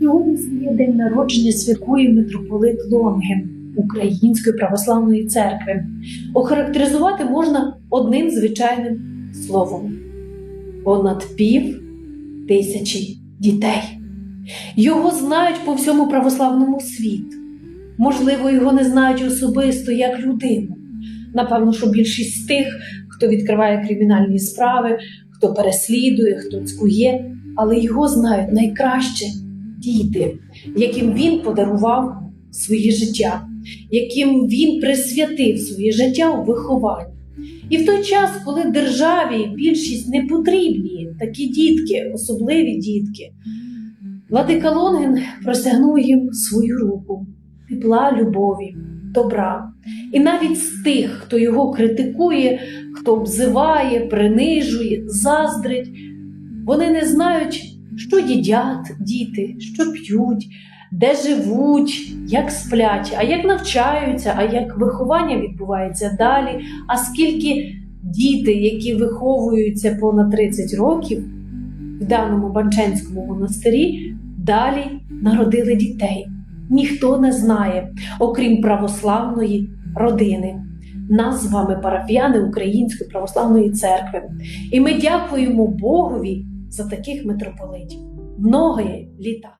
Сьогодні своє день народження святкує митрополит Лонген Української православної церкви. Охарактеризувати можна одним звичайним словом: понад пів тисячі дітей. Його знають по всьому православному світу. Можливо, його не знають особисто як людину. Напевно, що більшість з тих, хто відкриває кримінальні справи, хто переслідує, хто цькує, але його знають найкраще діти, яким він подарував своє життя, яким він присвятив своє життя у вихованні. І в той час, коли державі більшість не потрібні такі дітки, особливі дітки, Владика Лонген простягнув їм свою руку, тепла любові, добра. І навіть з тих, хто його критикує, хто обзиває, принижує, заздрить, вони не знають, що їдять діти, що п'ють, де живуть, як сплять, а як навчаються, а як виховання відбувається далі. А скільки діти, які виховуються понад 30 років в даному Банченському монастирі, далі народили дітей. Ніхто не знає, окрім православної родини. Нас з вами парафіяни Української православної церкви. І ми дякуємо Богові за таких митрополитів. Многое літа.